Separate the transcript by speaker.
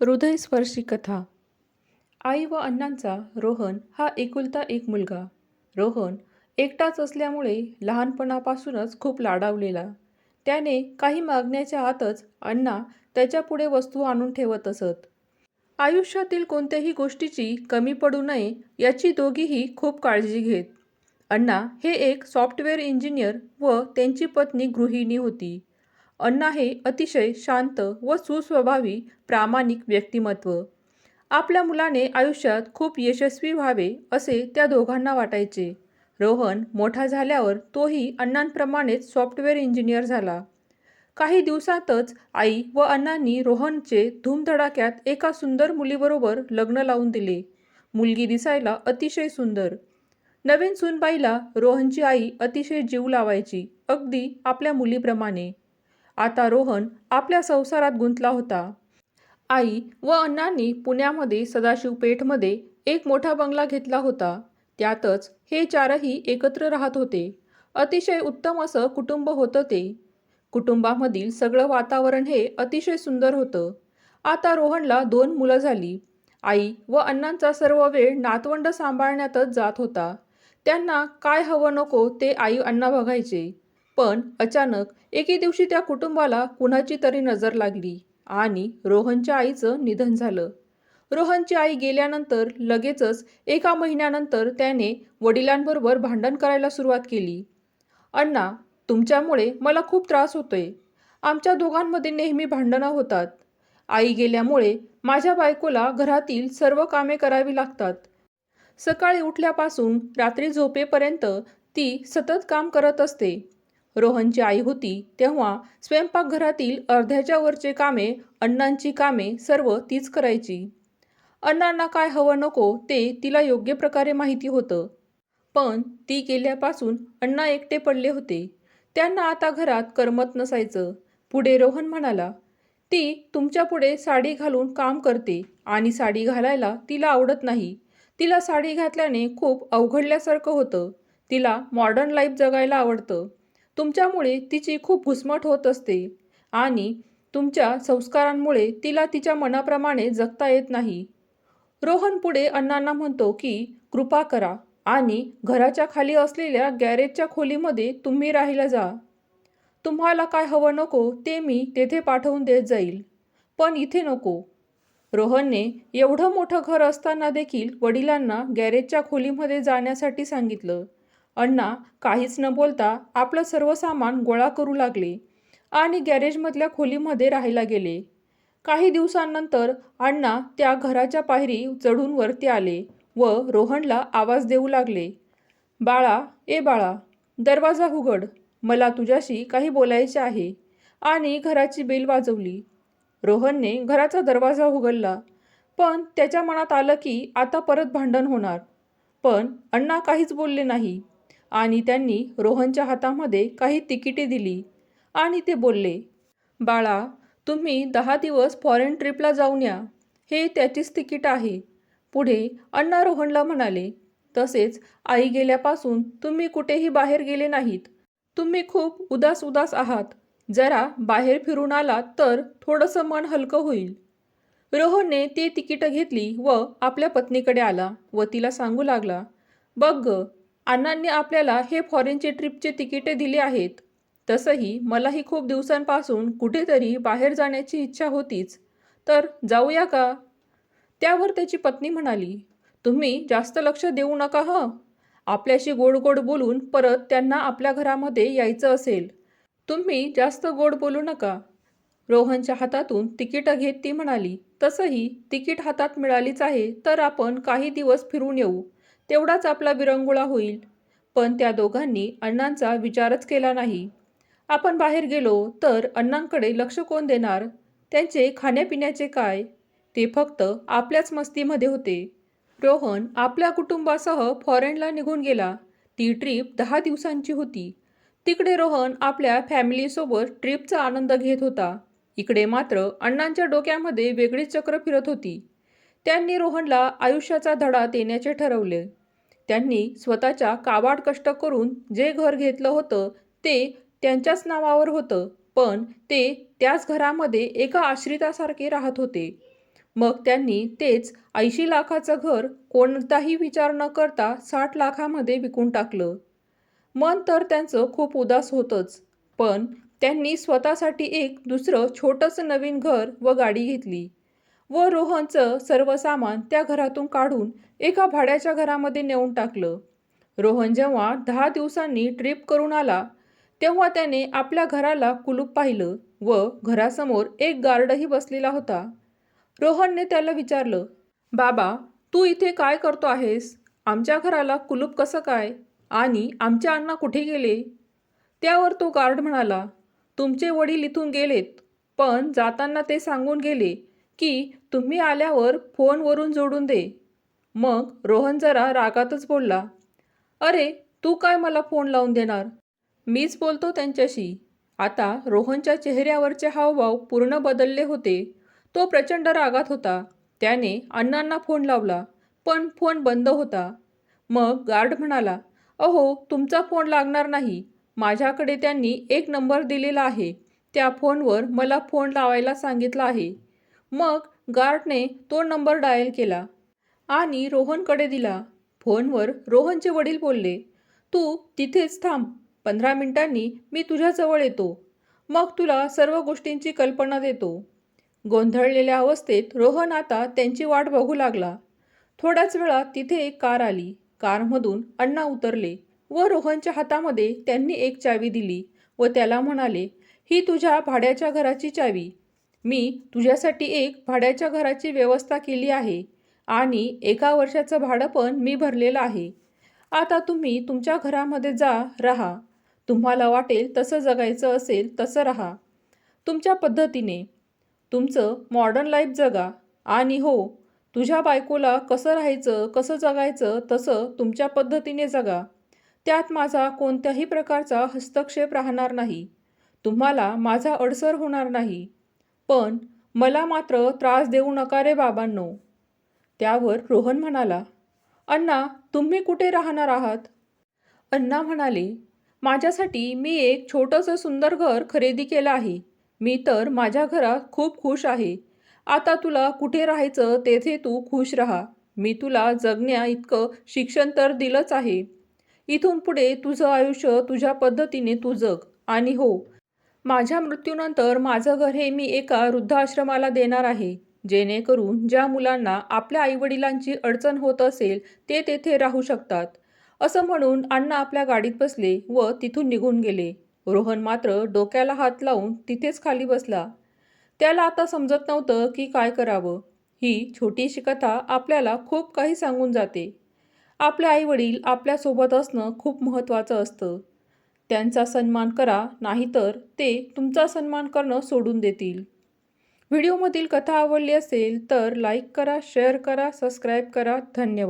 Speaker 1: हृदयस्पर्शी कथा. आई व अण्णांचा रोहन हा एकुलता एक मुलगा. रोहन एकटाच असल्यामुळे लहानपणापासूनच खूप लाडावलेला. त्याने काही मागण्याच्या आतच अण्णा त्याच्यापुढे वस्तू आणून ठेवत असत. आयुष्यातील कोणत्याही गोष्टीची कमी पडू नये याची दोघीही खूप काळजी घेत. अण्णा हे एक सॉफ्टवेअर इंजिनियर व त्यांची पत्नी गृहिणी होती. अण्णा हे अतिशय शांत व सुस्वभावी प्रामाणिक व्यक्तिमत्व. आपल्या मुलाने आयुष्यात खूप यशस्वी व्हावे असे त्या दोघांना वाटायचे. रोहन मोठा झाल्यावर तोही अण्णांप्रमाणेच सॉफ्टवेअर इंजिनियर झाला. काही दिवसातच आई व अण्णांनी रोहनचे धूमधडाक्यात एका सुंदर मुलीबरोबर लग्न लावून दिले. मुलगी दिसायला अतिशय सुंदर. नवीन सुनबाईला रोहनची आई अतिशय जीव लावायची अगदी आपल्या मुलीप्रमाणे. आता रोहन आपल्या संसारात गुंतला होता. आई व अण्णांनी पुण्यामध्ये सदाशिव पेठमध्ये एक मोठा बंगला घेतला होता. त्यातच हे चारही एकत्र राहत होते. अतिशय उत्तम असं कुटुंब होतं ते. कुटुंबामधील सगळं वातावरण हे अतिशय सुंदर होतं. आता रोहनला दोन मुलं झाली. आई व अण्णांचा सर्व वेळ नातवंड सांभाळण्यातच जात होता. त्यांना काय हवं नको ते आई अण्णा बघायचे. पण अचानक एके दिवशी त्या कुटुंबाला कुणाची तरी नजर लागली आणि रोहनच्या आईचं निधन झालं. रोहनची आई गेल्यानंतर लगेचच एका महिन्यानंतर त्याने वडिलांबरोबर भांडण करायला सुरुवात केली. अण्णा तुमच्यामुळे मला खूप त्रास होतोय. आमच्या दोघांमध्ये नेहमी भांडणं होतात. आई गेल्यामुळे माझ्या बायकोला घरातील सर्व कामे करावी लागतात. सकाळी उठल्यापासून रात्री झोपेपर्यंत ती सतत काम करत असते. रोहनची आई होती तेव्हा स्वयंपाकघरातील अर्ध्याच्या वरचे कामे अण्णांची कामे सर्व तीच करायची. अण्णांना काय हवं नको ते तिला योग्य प्रकारे माहिती होतं. पण ती गेल्यापासून अण्णा एकटे पडले होते. त्यांना आता घरात करमत नसायचं. पुढे रोहन म्हणाला ती तुमच्यापुढे साडी घालून काम करते आणि साडी घालायला तिला आवडत नाही. तिला साडी घातल्याने खूप अवघडल्यासारखं होतं. तिला मॉडर्न लाईफ जगायला आवडतं. तुमच्यामुळे तिची खूप घुसमट होत असते आणि तुमच्या संस्कारांमुळे तिला तिच्या मनाप्रमाणे जगता येत नाही. रोहन पुढे अण्णांना म्हणतो की कृपा करा आणि घराच्या खाली असलेल्या गॅरेजच्या खोलीमध्ये तुम्ही राहायला जा. तुम्हाला काय हवं नको ते मी तेथे पाठवून देत जाईल. पण इथे नको. रोहनने एवढं मोठं घर असताना देखील वडिलांना गॅरेजच्या खोलीमध्ये जाण्यासाठी सांगितलं. अण्णा काहीच न बोलता आपलं सर्व सामान गोळा करू लागले आणि गॅरेजमधल्या खोलीमध्ये राहायला गेले. काही दिवसांनंतर अण्णा त्या घराच्या पायरी चढून वरती आले व रोहनला आवाज देऊ लागले. बाळा ए बाळा दरवाजा उघड मला तुझ्याशी काही बोलायचे आहे. आणि घराची बेल वाजवली. रोहनने घराचा दरवाजा उघडला पण त्याच्या मनात आलं की आता परत भांडण होणार. पण अण्णा काहीच बोलले नाही. आणि त्यांनी रोहनच्या हातामध्ये काही तिकिटे दिली आणि ते बोलले बाळा तुम्ही दहा दिवस फॉरेन ट्रिपला जाऊन या. हे त्याचीच तिकीट आहे. पुढे अण्णा रोहनला म्हणाले तसेच आई गेल्यापासून तुम्ही कुठेही बाहेर गेले नाहीत. तुम्ही खूप उदास उदास आहात. जरा बाहेर फिरून आलात तर थोडंसं मन हलकं होईल. रोहनने ती तिकीटं घेतली व आपल्या पत्नीकडे आला व तिला सांगू लागला बघ ग अण्णांनी आपल्याला हे फॉरेनचे ट्रिपचे तिकिटे दिले आहेत. तसंही मलाही खूप दिवसांपासून कुठेतरी बाहेर जाण्याची इच्छा होतीच. तर जाऊया का? त्यावर त्याची पत्नी म्हणाली तुम्ही जास्त लक्ष देऊ नका ह. आपल्याशी गोड गोड बोलून परत त्यांना आपल्या घरामध्ये यायचं असेल. तुम्ही जास्त गोड बोलू नका. रोहनच्या हातातून तिकीटं घेत ती म्हणाली तसंही तिकीट हातात मिळालीच आहे तर आपण काही दिवस फिरून येऊ. तेवढाच आपला विरंगुळा होईल. पण त्या दोघांनी अण्णांचा विचारच केला नाही. आपण बाहेर गेलो तर अण्णांकडे लक्ष कोण देणार? त्यांचे खाण्यापिण्याचे काय? ते फक्त आपल्याच मस्तीमध्ये होते. रोहन आपल्या कुटुंबासह फॉरेनला निघून गेला. ती ट्रीप दहा दिवसांची होती. तिकडे रोहन आपल्या फॅमिलीसोबत ट्रीपचा आनंद घेत होता. इकडे मात्र अण्णांच्या डोक्यामध्ये वेगळीच चक्र फिरत होती. त्यांनी रोहनला आयुष्याचा धडा देण्याचे ठरवले. त्यांनी स्वतःच्या काबाड कष्ट करून जे घर घेतलं होतं ते त्यांच्याच नावावर होतं पण ते त्याच घरामध्ये एका आश्रितासारखे राहत होते. मग त्यांनी तेच ऐंशी लाखाचं घर कोणताही विचार न करता साठ लाखामध्ये विकून टाकलं. मन तर त्यांचं खूप उदास होतंच पण त्यांनी स्वतःसाठी एक दुसरं छोटंसं नवीन घर व गाडी घेतली. व रोहनचं सर्व सामान त्या घरातून काढून एका भाड्याच्या घरामध्ये नेऊन टाकलं. रोहन जेव्हा दहा दिवसांनी ट्रिप करून आला तेव्हा त्याने आपल्या घराला कुलूप पाहिलं व घरासमोर एक गार्डही बसलेला होता. रोहनने त्याला विचारलं बाबा तू इथे काय करतो आहेस? आमच्या घराला कुलूप कसं काय? आणि आमच्या अण्णा कुठे गेले? त्यावर तो गार्ड म्हणाला तुमचे वडील इथून गेलेत पण जाताना ते सांगून गेले की तुम्ही आल्यावर फोनवरून जोडून दे. मग रोहन जरा रागातच बोलला अरे तू काय मला फोन लावून देणार? मीच बोलतो त्यांच्याशी. आता रोहनच्या चेहऱ्यावरचे हावभाव पूर्ण बदलले होते. तो प्रचंड रागात होता. त्याने अण्णांना फोन लावला पण फोन बंद होता. मग गार्ड म्हणाला अहो तुमचा फोन लागणार नाही. माझ्याकडे त्यांनी एक नंबर दिलेला आहे. त्या फोनवर मला फोन लावायला सांगितलं आहे. मग गार्डने तो नंबर डायल केला आणि रोहनकडे दिला. फोनवर रोहनचे वडील बोलले तू तिथेच थांब पंधरा मिनिटांनी मी तुझ्याजवळ येतो. मग तुला सर्व गोष्टींची कल्पना देतो. गोंधळलेल्या अवस्थेत रोहन आता त्यांची वाट बघू लागला. थोड्याच वेळात तिथे एक कार आली. कारमधून अण्णा उतरले व रोहनच्या हातामध्ये त्यांनी एक चावी दिली व त्याला म्हणाले ही तुझ्या भाड्याच्या घराची चावी. मी तुझ्यासाठी एक भाड्याच्या घराची व्यवस्था केली आहे आणि एका वर्षाचं भाडं पण मी भरलेलं आहे. आता तुम्ही तुमच्या घरामध्ये जा राहा. तुम्हाला वाटेल तसं जगायचं असेल तसं राहा. तुमच्या पद्धतीने. तुमचं मॉडर्न लाईफ जगा. आणि हो तुझ्या बायकोला कसं राहायचं कसं जगायचं तसं तुमच्या पद्धतीने जगा. त्यात माझा कोणत्याही प्रकारचा हस्तक्षेप राहणार नाही. तुम्हाला माझा अडसर होणार नाही. पण मला मात्र त्रास देऊ नका रे बाबांनो. त्यावर रोहन म्हणाला अण्णा तुम्ही कुठे राहणार आहात? अण्णा म्हणाले माझ्यासाठी मी एक छोटंसं सुंदर घर खरेदी केलं आहे. मी तर माझ्या घरात खूप खुश आहे. आता तुला कुठे राहायचं तेथे तू खुश राहा. मी तुला जगण्या इतकं शिक्षण तर दिलंच आहे. इथून पुढे तुझं आयुष्य तुझ्या पद्धतीने तू जग. आणि हो माझ्या मृत्यूनंतर माझं घर हे मी एका वृद्धाश्रमाला देणार आहे. जेणेकरून ज्या मुलांना आपल्या आईवडिलांची अडचण होत असेल ते तेथे राहू शकतात. असं म्हणून अण्णा आपल्या गाडीत बसले व तिथून निघून गेले. रोहन मात्र डोक्याला हात लावून तिथेच खाली बसला. त्याला आता समजत नव्हतं की काय करावं. ही छोटीशी कथा आपल्याला खूप काही सांगून जाते. आपले आईवडील आपल्यासोबत असणं खूप महत्त्वाचं असतं. त्यांचा सन्मान करा नाहीतर ते तुमचा सन्मान करणं सोडून देतील. व्हिडिओमधील कथा आवडली असेल तर लाईक करा शेअर करा सबस्क्राईब करा. धन्यवाद.